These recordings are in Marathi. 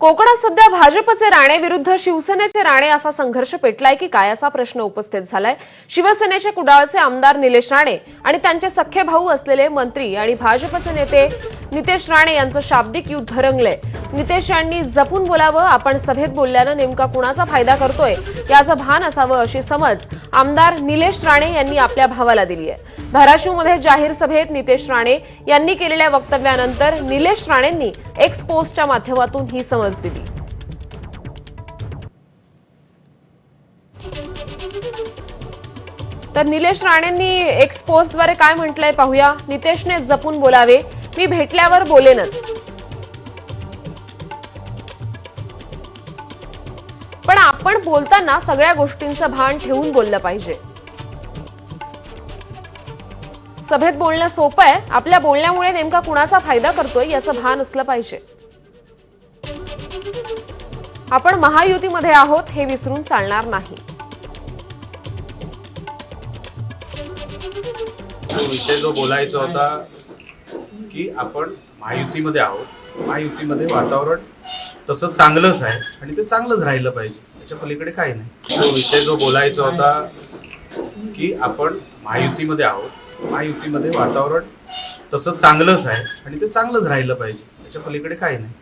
कोकणात सध्या भाजपचे राणे विरुद्ध शिवसेनेचे राणे असा संघर्ष पेटलाय की काय असा प्रश्न उपस्थित झालाय. शिवसेनेचे कुडाळचे आमदार निलेश राणे आणि त्यांचे सख्खे भाऊ असलेले मंत्री आणि भाजपचे नेते नितेश राणे यांचं शाब्दिक युद्ध रंगलंय. नितेश यांनी जपून बोलावं आपण सभेत बोलल्यानं नेमका कुणाचा फायदा करतोय याचं भान असावं अशी समज आमदार निलेश राणे यांनी आपल्या भावाला दिली आहे. धाराशिवमध्ये जाहीर सभेत नितेश राणे यांनी केलेल्या वक्तव्यानंतर निलेश राणेंनी एक्स पोस्टच्या माध्यमातून ही समज दिली. तर निलेश राणेंनी एक्स पोस्टद्वारे काय म्हटलंय पाहूया. नितेशने जपून बोलावे. मी भेटल्यावर बोलेनच. पण आपण बोलताना सगळ्या गोष्टींचं भान ठेवून बोललं पाहिजे. सभेत बोलणं सोपं आहे. आपल्या बोलण्यामुळे नेमका कुणाचा फायदा करतोय याचं भान असलं पाहिजे. आपण महायुतीमध्ये आहोत हे विसरून चालणार नाही. विषय जो बोलायचा होता की आपण महायुतीमध्ये आहोत. महायुतीमध्ये वातावरण तसं चांगलंच आहे आणि ते चांगलंच राहिलं पाहिजे. त्याच्या पलीकडे काही नाही. तो विषय जो बोलायचा होता की आपण महायुतीमध्ये आहोत. महायुतीमध्ये वातावरण तसं चांगलंच आहे आणि ते चांगलंच राहिलं पाहिजे. त्याच्या पलीकडे काही नाही.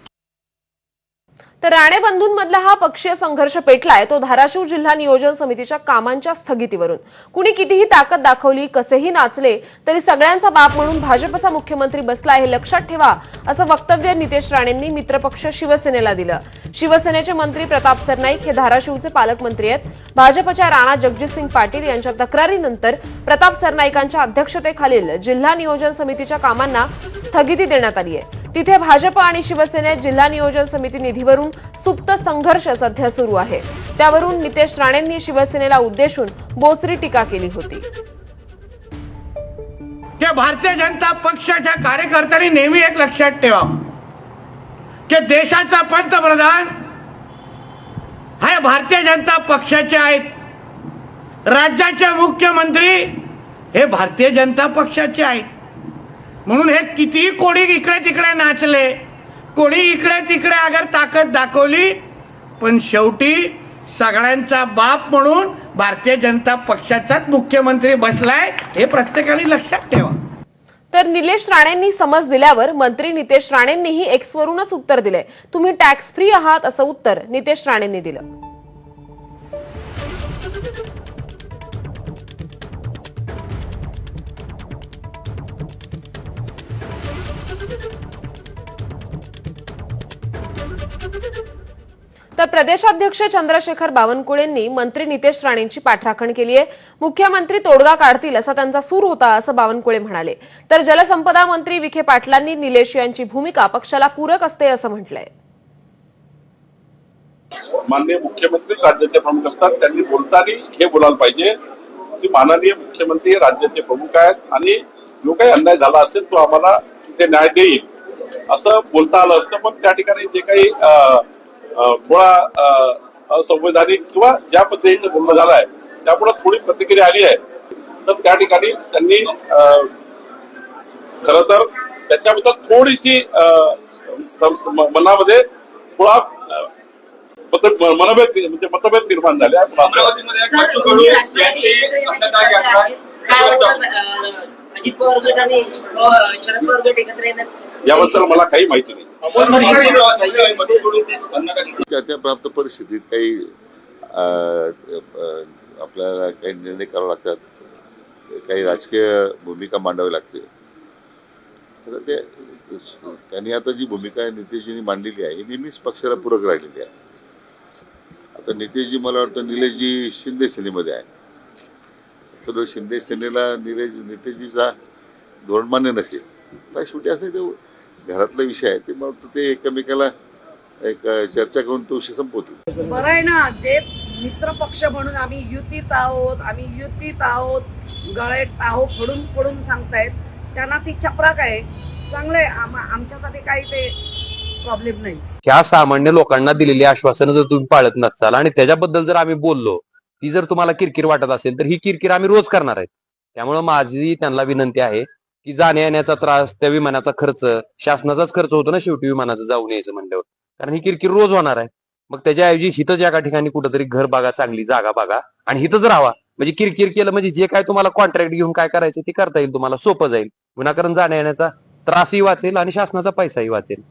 तर राणे बंधूंमधला हा पक्षीय संघर्ष पेटलाय. तो धाराशिव जिल्हा नियोजन समितीच्या कामांच्या स्थगितीवरून. कुणी कितीही ताकद दाखवली कसेही नाचले तरी सगळ्यांचा बाप म्हणून भाजपचा मुख्यमंत्री बसलाय हे लक्षात ठेवा असं वक्तव्य नितेश राणेंनी मित्रपक्ष शिवसेनेला दिलं. शिवसेनेचे मंत्री प्रताप सरनाईक हे धाराशिवचे पालकमंत्री आहेत. भाजपच्या राणा जगजितसिंग पाटील यांच्या तक्रारीनंतर प्रताप सरनाईकांच्या अध्यक्षतेखालील जिल्हा नियोजन समितीच्या कामांना स्थगिती देण्यात आली आहे. तिथे भाजप आणि शिवसेनेत जिल्हा नियोजन समिती निधीवरून सुप्त संघर्ष सध्या सुरू आहे. त्यावरून नितेश राणेंनी शिवसेनेला उद्देशून बोचरी टीका केली होती. की भारतीय जनता पक्षाच्या कार्यकर्त्यांनी नेहमी एक लक्षात ठेवा. की देशाचा पंतप्रधान हे भारतीय जनता पक्षाचे आहेत. राज्याचे मुख्यमंत्री हे भारतीय जनता पक्षाचे आहेत. म्हणून हे कितीही कोणी इकडे तिकडे नाचले कोणी इकडे तिकडे अगर ताकद दाखवली पण शेवटी सगळ्यांचा बाप म्हणून भारतीय जनता पक्षाचाच मुख्यमंत्री बसलाय हे प्रत्येकाने लक्षात ठेवा. तर निलेश राणेंनी समज दिल्यावर मंत्री नितेश राणेंनीही एक्सवरूनच उत्तर दिले तुम्ही टॅक्स फ्री आहात असं उत्तर नितेश राणेंनी दिलं. तर प्रदेशाध्यक्ष चंद्रशेखर बावनकुळेंनी मंत्री नितेश राणेंची पाठराखण केली आहे. मुख्यमंत्री तोडगा काढतील असा त्यांचा सूर होता असं बावनकुळे म्हणाले. तर जलसंपदा मंत्री विखे पाटलांनी निलेश यांची भूमिका पक्षाला पूरक असते असं म्हटलंय. माननीय मुख्यमंत्री राज्याचे प्रमुख असतात. त्यांनी बोलताना हे बोलायला पाहिजे. की माननीय मुख्यमंत्री हे राज्याचे प्रमुख आहेत आणि जो काही अन्याय झाला असेल तो आम्हाला ते न्याय देईल. असं बोलता आलं असतं. पण त्या ठिकाणी जे काही थोडा अं, असंवैधानिक किंवा ज्या पद्धतीचं बोलणं झालं आहे त्यामुळे थोडी प्रतिक्रिया आली आहे तर त्या ठिकाणी त्यांनी अं, खर तर त्याच्याबद्दल थोडीशी मनामध्ये थोडा मनभेद म्हणजे मतभेद निर्माण झाले अजित पवार गट आणि शरद पवार गट एकत्र येणार याबद्दल मला काही माहिती नाही. त्या त्या प्राप्त परिस्थितीत काही आपल्याला काही निर्णय करावे लागतात. काही राजकीय भूमिका मांडावी लागते. ते त्यांनी आता जी भूमिका नितेशजींनी मांडलेली आहे ही नेहमीच पक्षाला पूरक राहिलेली आहे. आता नितेशजी मला वाटतं निलेशजी शिंदे सेनेमध्ये आहे तर शिंदे सेनेला निलेश नितेशजीचा धोरण मान्य नसेल. पण शेवटी असं ते घरातला विषय आहे. ते वाटतं ते एकमेकाला एक चर्चा करून तो विषय संपवतील बरं आहे ना जे मित्र पक्ष म्हणून आम्ही युतीत आहोत आम्ही युतीत आहोत गळे आहो फोडून फोडून सांगतायत त्यांना ती चपराक आहे चांगलं आहे. आम- आमच्यासाठी काही ते प्रॉब्लेम नाही. ह्या सामान्य लोकांना दिलेली आश्वासनं जर तुम्ही पाळत नसाल आणि त्याच्याबद्दल जर आम्ही बोललो ती जर तुम्हाला किरकिर वाटत असेल तर ही किरकिर आम्ही रोज करणार आहे त्यामुळे माझी त्यांना विनंती आहे की जाण्या येण्याचा त्रास त्या विमानाचा खर्च शासनाचाच खर्च होतो ना शेवटी विमानाचं जाऊन यायचं म्हणल्यावर. कारण ही किरकिर रोज होणार आहे. मग त्याच्याऐवजी हिथंच एका ठिकाणी कुठंतरी घर बघा चांगली जागा बघा आणि हिथंच राहा म्हणजे किरकिर केलं म्हणजे जे काय तुम्हाला कॉन्ट्रॅक्ट घेऊन काय करायचं ते करता येईल तुम्हाला सोपं जाईल. विनाकारण जाण्या येण्याचा त्रासही वाचेल आणि शासनाचा पैसाही वाचेल.